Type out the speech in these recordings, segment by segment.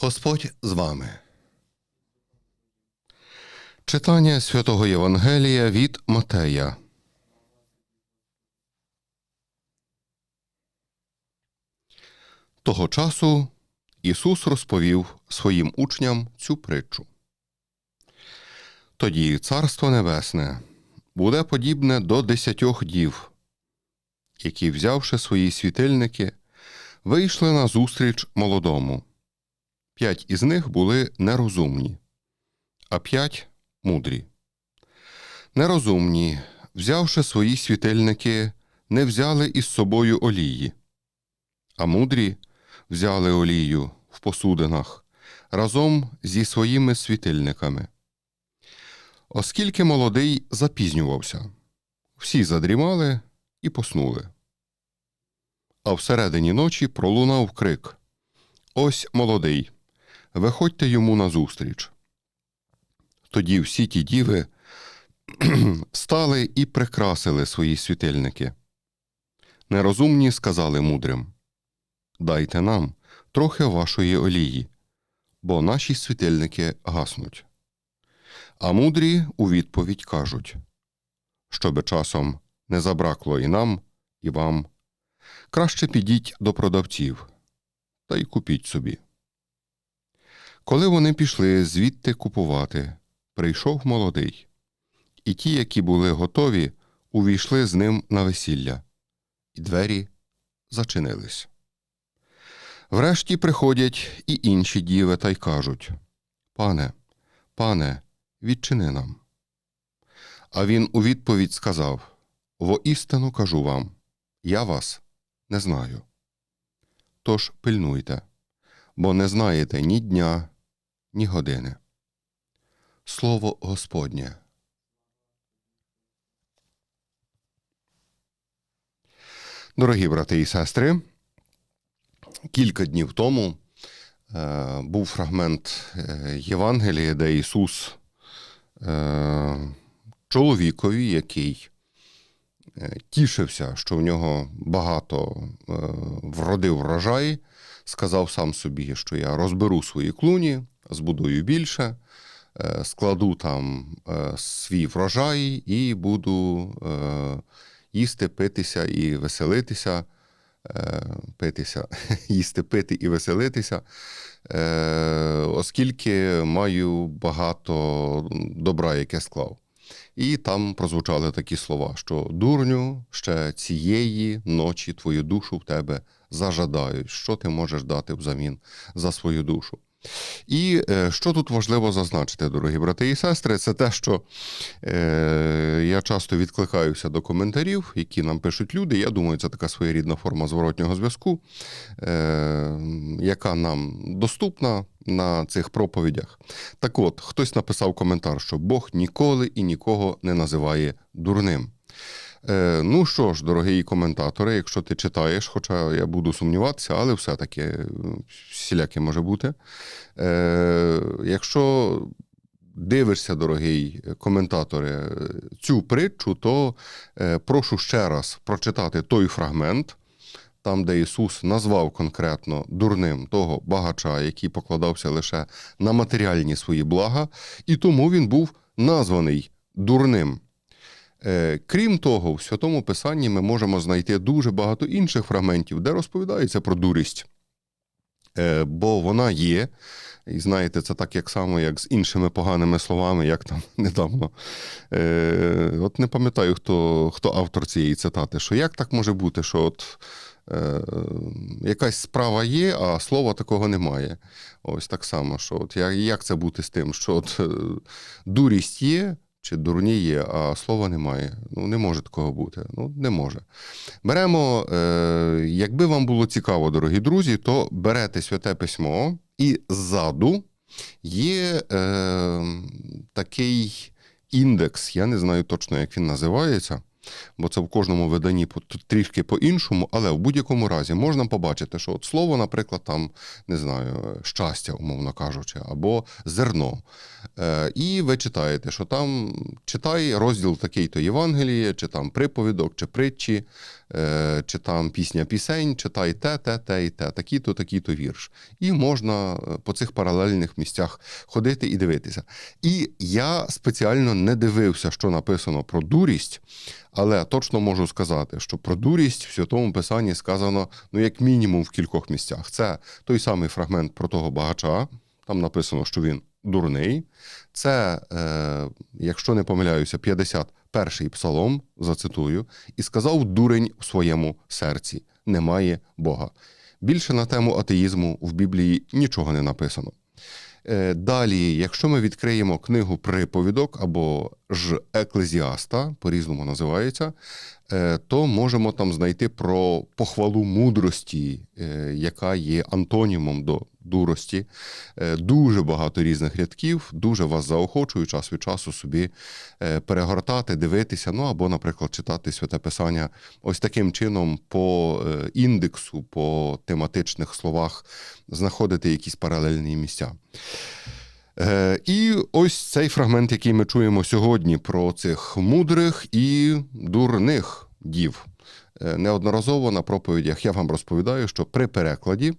Господь з вами. Читання святого Євангелія від Матея. Того часу Ісус розповів своїм учням цю притчу. Тоді Царство Небесне буде подібне до десятьох дів, які, взявши свої світильники, вийшли на зустріч молодому. П'ять із них були нерозумні, а п'ять мудрі. Нерозумні, взявши свої світильники, не взяли із собою олії, а мудрі взяли олію в посудинах разом зі своїми світильниками. Оскільки молодий запізнювався, всі задрімали і поснули. А всередині ночі пролунав крик Ось молодий, виходьте йому назустріч. Тоді всі ті діви стали і прикрасили свої світильники. Нерозумні сказали мудрим Дайте нам трохи вашої олії, бо наші світильники гаснуть. А мудрі у відповідь кажуть щоби часом не забракло і нам, і вам. Краще підіть до продавців та й купіть собі. Коли вони пішли звідти купувати, прийшов молодий, і ті, які були готові, увійшли з ним на весілля, і двері зачинились. Врешті приходять і інші діви та й кажуть Пане, пане, відчини нам. А він у відповідь сказав Воістину кажу вам, я вас не знаю. Тож пильнуйте, бо не знаєте ні дня, ні години. Слово Господнє. Дорогі брати і сестри, кілька днів тому е, був фрагмент е, Євангелія, де Ісус е, чоловікові, який е, тішився, що в нього багато е, вродив врожай, сказав сам собі, що я розберу свої клуні, збудую більше, е, складу там е, свій врожай і буду е, їсти, питися і веселитися. Питися, їсти, пити і веселитися, оскільки маю багато добра, яке склав. І там прозвучали такі слова, що дурню ще цієї ночі твою душу в тебе зажадають, що ти можеш дати взамін за свою душу. І е, що тут важливо зазначити, дорогі брати і сестри, це те, що е, я часто відкликаюся до коментарів, які нам пишуть люди. Я думаю, це така своєрідна форма зворотнього зв'язку, е, яка нам доступна на цих проповідях. Так от, хтось написав коментар, що Бог ніколи і нікого не називає дурним. Е, ну що ж, дорогі коментатори, якщо ти читаєш, хоча я буду сумніватися, але все-таки е, всіляке може бути. Е, Якщо дивишся, дорогий коментаторе, цю притчу, то е, прошу ще раз прочитати той фрагмент. Там, де Ісус назвав конкретно дурним того багача, який покладався лише на матеріальні свої блага, і тому він був названий дурним. Е, Крім того, в Святому Писанні ми можемо знайти дуже багато інших фрагментів, де розповідається про дурість. Е, Бо вона є. І знаєте, це так як само, як з іншими поганими словами, як там недавно. Е, От не пам'ятаю, хто хто автор цієї цитати, що як так може бути, що от е, якась справа є, а слова такого немає. Ось так само, що от як, це бути з тим, що от е, дурість є, чи дурні є, а слова немає. Ну, не може такого бути. Ну, не може. Беремо, е, якби вам було цікаво, дорогі друзі, то берете святе письмо, і ззаду є е, такий індекс, я не знаю точно, як він називається. Бо це в кожному виданні трішки по-іншому, але в будь-якому разі можна побачити, що от слово, наприклад, там, не знаю, щастя, умовно кажучи, або зерно. Е, І ви читаєте, що там читай розділ такий-то Євангеліє, чи там приповідок, чи притчі, е, чи там пісня пісень, читай те, те, те і те, такий-то, такий-то вірш. І можна е, по цих паралельних місцях ходити і дивитися. І я спеціально не дивився, що написано про дурість, але точно можу сказати, що про дурість в Святому Писанні сказано ну, як мінімум в кількох місцях. Це той самий фрагмент про того багача, там написано, що він дурний. Це, е, якщо не помиляюся, 51-й псалом, зацитую, і сказав дурень в своєму серці: немає Бога. Більше на тему атеїзму в Біблії нічого не написано. Е, Далі, якщо ми відкриємо книгу приповідок або ж Еклезіаста, по-різному називається, е, то можемо там знайти про похвалу мудрості, е, яка є антонімом до дурості. Е, Дуже багато різних рядків, дуже вас заохочую час від часу собі перегортати, дивитися, ну або, наприклад, читати святе писання ось таким чином по індексу, по тематичних словах, знаходити якісь паралельні місця. Е, І ось цей фрагмент, який ми чуємо сьогодні про цих мудрих і дурних дів. Е, Неодноразово на проповідях я вам розповідаю, що при перекладі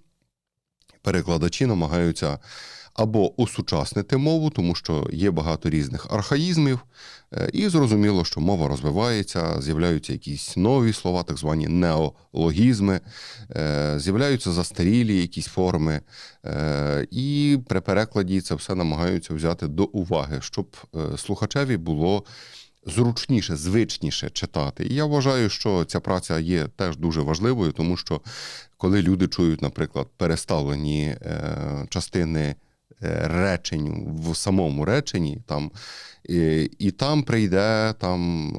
перекладачі намагаються або осучаснити мову, тому що є багато різних архаїзмів, е, і зрозуміло, що мова розвивається, з'являються якісь нові слова, так звані неологізми, е, з'являються застарілі якісь форми, е, і при перекладі це все намагаються взяти до уваги, щоб слухачеві було. Зручніше, звичніше читати. І я вважаю, що ця праця є теж дуже важливою, тому що коли люди чують, наприклад, переставлені частини речень в самому реченні, там, і, і там прийде там.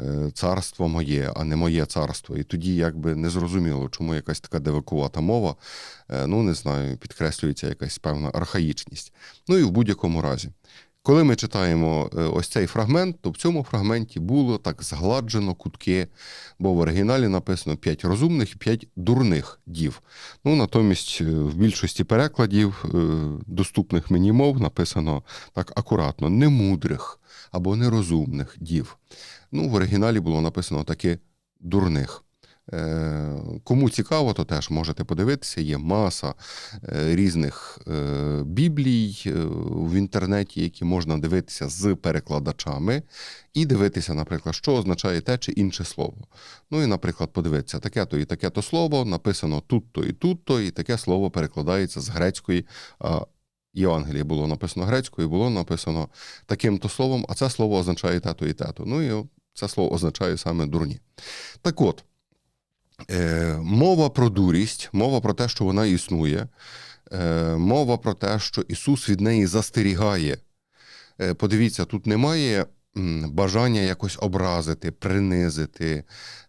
Е, е, Царство моє, а не моє царство. І тоді якби не зрозуміло, чому якась така девакувата мова, е, ну не знаю, підкреслюється якась певна архаїчність. Ну і в будь-якому разі. Коли ми читаємо е, ось цей фрагмент, то в цьому фрагменті було так згладжено кутки, бо в оригіналі написано п'ять розумних і п'ять дурних дів. Ну, натомість е, в більшості перекладів, е, доступних мені мов, написано так акуратно: немудрих або нерозумних дів. Ну, в оригіналі було написано таки дурних. Е, Кому цікаво, то теж можете подивитися. Є маса е, різних е, біблій в інтернеті, які можна дивитися з перекладачами, і дивитися, наприклад, що означає те чи інше слово. Ну і, наприклад, подивитися, таке-то і таке-то слово написано тут-то і тут-то, і таке слово перекладається з грецької. а Євангеліє було написано грецькою, було написано таким-то словом, а це слово означає те-то і те-то. Ну і це слово означає саме дурні. Так от. Е, мова про дурість, мова про те, що вона існує, е, мова про те, що Ісус від неї застерігає. Е, подивіться, тут немає бажання якось образити, принизити,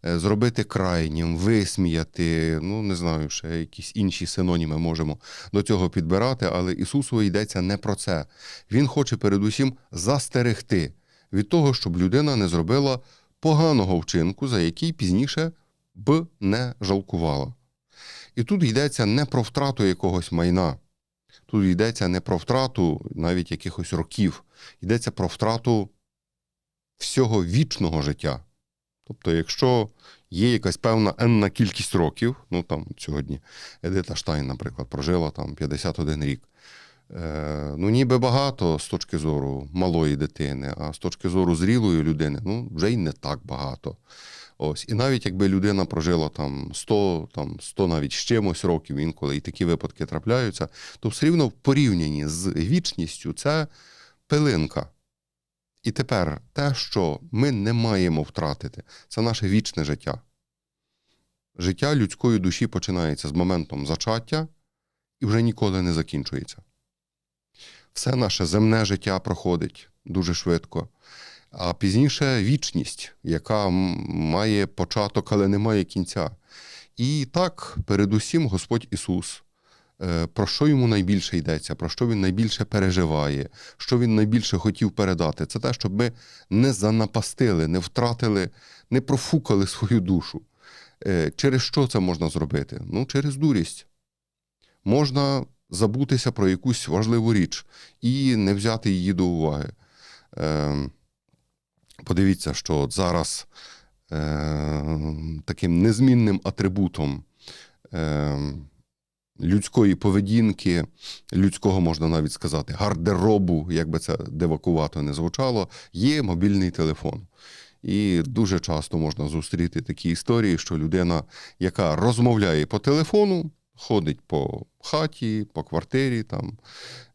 е, зробити крайнім, висміяти. Ну, не знаю, ще якісь інші синоніми можемо до цього підбирати, але Ісусу йдеться не про це. Він хоче передусім застерегти від того, щоб людина не зробила поганого вчинку, за який пізніше б не жалкувала. І тут йдеться не про втрату якогось майна, тут йдеться не про втрату навіть якихось років, йдеться про втрату всього вічного життя. Тобто, якщо є якась певна енна кількість років, ну там сьогодні Едита Штайн, наприклад, прожила там 51 рік. Е, ну, ніби багато з точки зору малої дитини, а з точки зору зрілої людини, ну, вже й не так багато. Ось. І навіть якби людина прожила там 100, там 100 навіть з чимось років, інколи і такі випадки трапляються, то все рівно в порівнянні з вічністю це пилинка. І тепер те, що ми не маємо втратити, це наше вічне життя. Життя людської душі починається з моментом зачаття і вже ніколи не закінчується. Все наше земне життя проходить дуже швидко а пізніше вічність, яка має початок, але не має кінця. І так, передусім, Господь Ісус е, про що йому найбільше йдеться, про що він найбільше переживає, що він найбільше хотів передати. Це те, щоб ми не занапастили, не втратили, не профукали свою душу. Е, Через що це можна зробити? Ну, через дурість. Можна забутися про якусь важливу річ і не взяти її до уваги. Подивіться, що от зараз е, таким незмінним атрибутом е, людської поведінки, людського можна навіть сказати, гардеробу, як би це дивакувато не звучало, є мобільний телефон. І дуже часто можна зустріти такі історії, що людина, яка розмовляє по телефону, ходить по хаті, по квартирі там,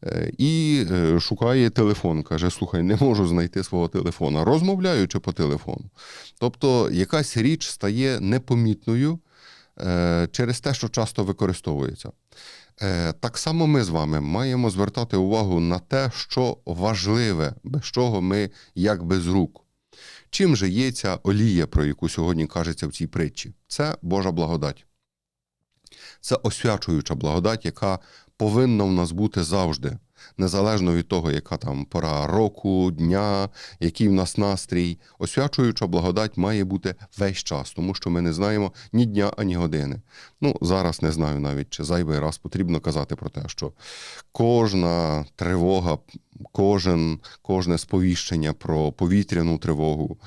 е, і е, шукає телефон. Каже: слухай, не можу знайти свого телефона, розмовляючи по телефону. Тобто якась річ стає непомітною е, через те, що часто використовується. Так само ми з вами маємо звертати увагу на те, що важливе, без чого ми як без рук. Чим же є ця олія, про яку сьогодні кажеться в цій притчі? Це Божа благодать. Це освячуюча благодать, яка повинна в нас бути завжди, незалежно від того, яка там пора року, дня, який в нас настрій. Освячуюча благодать має бути весь час, тому що ми не знаємо ні дня, ані години. Ну, зараз не знаю навіть, чи зайвий раз потрібно казати про те, що кожна тривога, кожен, кожне сповіщення про повітряну тривогу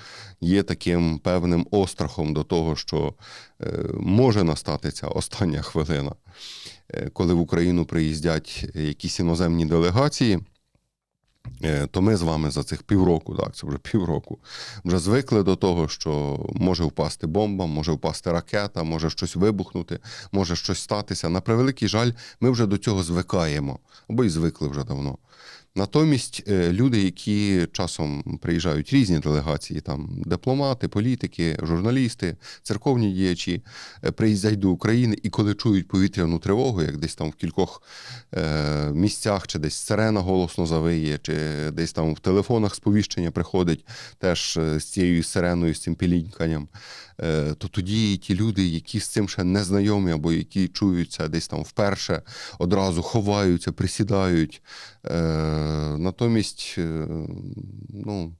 є таким певним острахом до того, що е, може настати ця остання хвилина, коли в Україну приїздять якісь іноземні делегації. е, То ми з вами за цих півроку, так, це вже півроку, вже звикли до того, що може впасти бомба, може впасти ракета, може щось вибухнути, може щось статися. На превеликий жаль, ми вже до цього звикаємо, або й звикли вже давно. Натомість е, люди, які часом приїжджають різні делегації, там дипломати, політики, журналісти, церковні діячі, е, приїздять до України і коли чують повітряну тривогу, як десь там в кількох е, місцях, чи десь сирена голосно завиє, чи десь там в телефонах сповіщення приходить теж з цією сиреною, з цим піліньканням, то тоді ті люди, які з цим ще не знайомі, або які чуються десь там вперше, одразу ховаються, присідають. Е, Натомість, е, ну,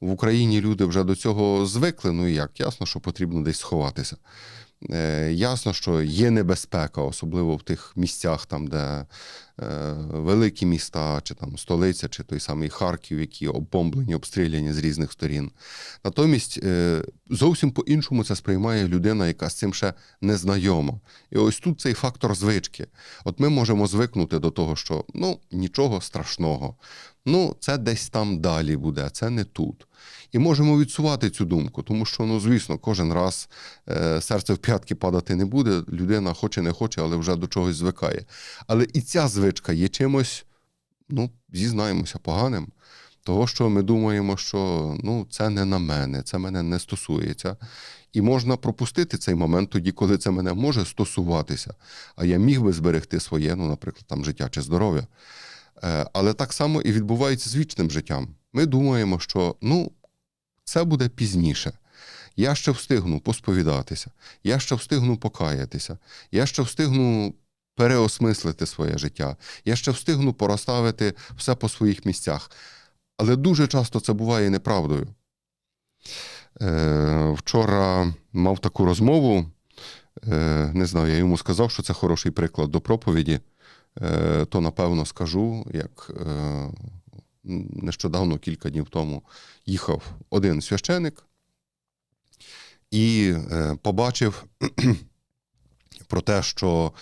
в Україні люди вже до цього звикли. Ну і як? Ясно, що потрібно десь сховатися. Е, Ясно, що є небезпека, особливо в тих місцях, там, де великі міста, чи там столиця, чи той самий Харків, які обомблені, обстріляні з різних сторін. Натомість е, зовсім по-іншому це сприймає людина, яка з цим ще не знайома. І ось тут цей фактор звички. От ми можемо звикнути до того, що ну нічого страшного. Ну, це десь там далі буде, це не тут. І можемо відсувати цю думку, тому що, ну, звісно, кожен раз е, серце в п'ятки падати не буде. Людина хоче, не хоче, але вже до чогось звикає. Але і ця звичка є чимось, ну, зізнаємося, поганим. Того, що ми думаємо, що ну, це не на мене, це мене не стосується. І можна пропустити цей момент тоді, коли це мене може стосуватися. А я міг би зберегти своє, ну, наприклад, там життя чи здоров'я. Е, Але так само і відбувається з вічним життям. Ми думаємо, що ну, це буде пізніше. Я ще встигну посповідатися, я ще встигну покаятися, я ще встигну переосмислити своє життя, я ще встигну порозставити все по своїх місцях. Але дуже часто це буває неправдою. Е, Вчора мав таку розмову, е, не знаю, я йому сказав, що це хороший приклад до проповіді. Е, то напевно скажу, як е, нещодавно, кілька днів тому, їхав один священик і е, побачив про те, що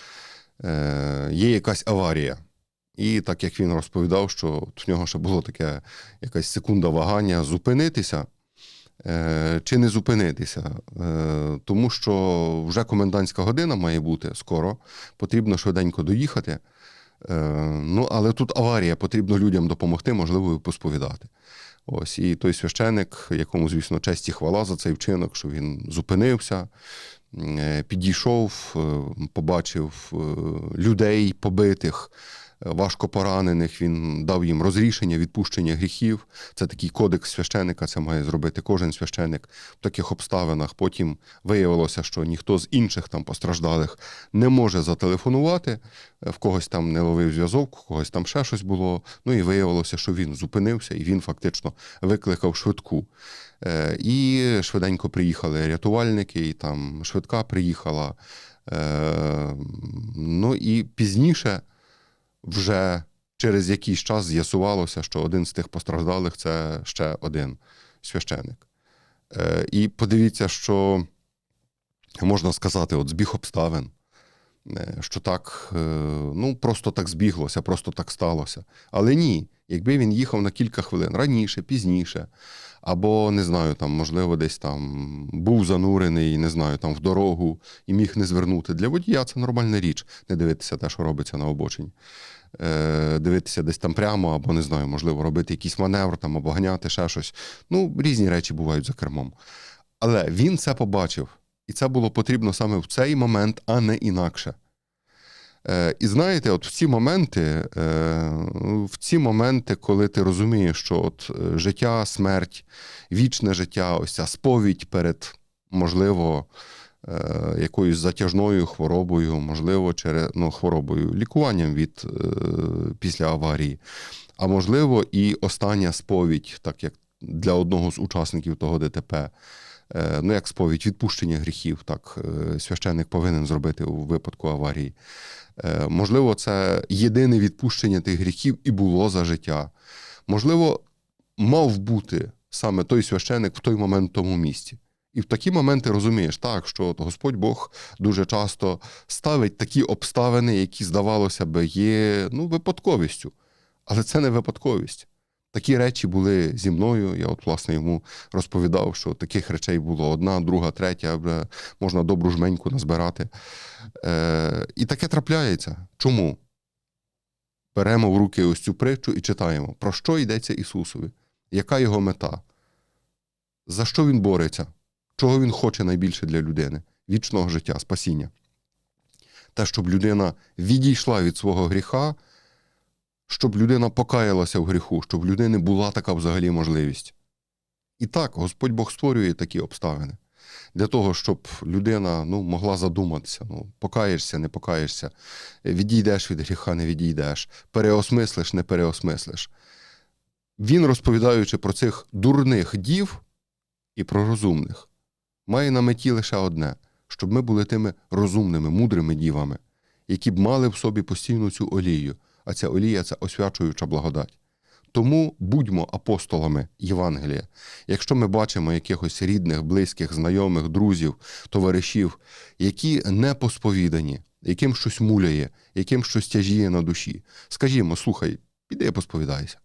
є якась аварія. І так як він розповідав, що в нього ще було таке якась секунда вагання зупинитися чи не зупинитися, тому що вже комендантська година має бути скоро, потрібно швиденько доїхати. Ну, але тут аварія, потрібно людям допомогти, можливо, посповідати. Ось і той священик, якому, звісно, честь і хвала за цей вчинок, що він зупинився, підійшов, побачив людей побитих, важко поранених, він дав їм розрішення, відпущення гріхів. Це такий кодекс священика, це має зробити кожен священик в таких обставинах. Потім виявилося, що ніхто з інших там постраждалих не може зателефонувати, в когось там не ловив зв'язок, в когось там ще щось було. Ну і виявилося, що він зупинився і він фактично викликав швидку. Е, І швиденько приїхали рятувальники, і там швидка приїхала. Е, Ну і пізніше вже через якийсь час з'ясувалося, що один з тих постраждалих це ще один священик. Е, І подивіться, що можна сказати, от збіг обставин, що так, е, ну просто так збіглося, просто так сталося. Але ні, якби він їхав на кілька хвилин раніше, пізніше, або не знаю, там, можливо, десь там був занурений, не знаю, там в дорогу і міг не звернути. Для водія це нормальна річ, не дивитися те, що робиться на обочині. Е, Дивитися десь там прямо, або не знаю, можливо, робити якийсь маневр там, або ганяти ще щось. Ну, різні речі бувають за кермом. Але він це побачив, і це було потрібно саме в цей момент, а не інакше. Е, І знаєте, от в ці моменти, е, в ці моменти, коли ти розумієш, що от е, життя, смерть, вічне життя, ось ця сповідь перед, можливо, е, якоюсь затяжною хворобою, можливо, через ну, хворобою, лікуванням від е, після аварії, а можливо, і остання сповідь, так як для одного з учасників того ДТП. Е, Ну, як сповідь відпущення гріхів, так е, священник повинен зробити у випадку аварії. Е, Можливо, це єдине відпущення тих гріхів і було за життя. Можливо, мав бути саме той священик в той момент в тому місці. І в такі моменти розумієш, так, що Господь Бог дуже часто ставить такі обставини, які, здавалося би, є ну, випадковістю. Але це не випадковість. Такі речі були зі мною. Я, от, власне, йому розповідав, що таких речей було одна, друга, третя, можна добру жменьку назбирати. Е, і таке трапляється. Чому? Беремо в руки ось цю притчу і читаємо, про що йдеться Ісусові, яка його мета, за що Він бореться, чого Він хоче найбільше для людини, вічного життя, спасіння. Те, щоб людина відійшла від свого гріха, щоб людина покаялася в гріху, щоб в людини була така взагалі можливість. І так, Господь Бог створює такі обставини для того, щоб людина ну, могла задуматися: ну, покаєшся, не покаєшся, відійдеш від гріха, не відійдеш, переосмислиш, не переосмислиш. Він, розповідаючи про цих дурних дів і про розумних, має на меті лише одне, щоб ми були тими розумними, мудрими дівами, які б мали в собі постійну цю олію, а ця олія це освячуюча благодать. Тому будьмо апостолами Євангелія. Якщо ми бачимо якихось рідних, близьких, знайомих, друзів, товаришів, які не посповідані, яким щось муляє, яким щось тяжіє на душі, скажімо, слухай, піди посповідайся.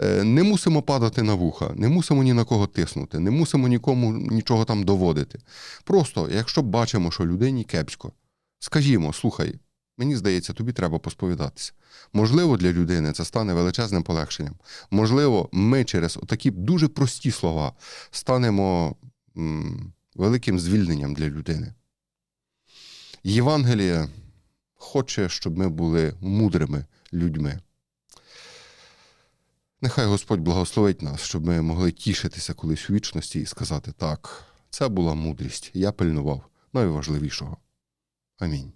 Е, Не мусимо падати на вуха, не мусимо ні на кого тиснути, не мусимо нікому нічого там доводити. Просто, якщо бачимо, що людині кепсько, скажімо, слухай, мені здається, тобі треба посповідатися. Можливо, для людини це стане величезним полегшенням. Можливо, ми через такі дуже прості слова станемо м, великим звільненням для людини. Євангеліє хоче, щоб ми були мудрими людьми. Нехай Господь благословить нас, щоб ми могли тішитися колись у вічності і сказати: так, це була мудрість, я пильнував найважливішого. Амінь.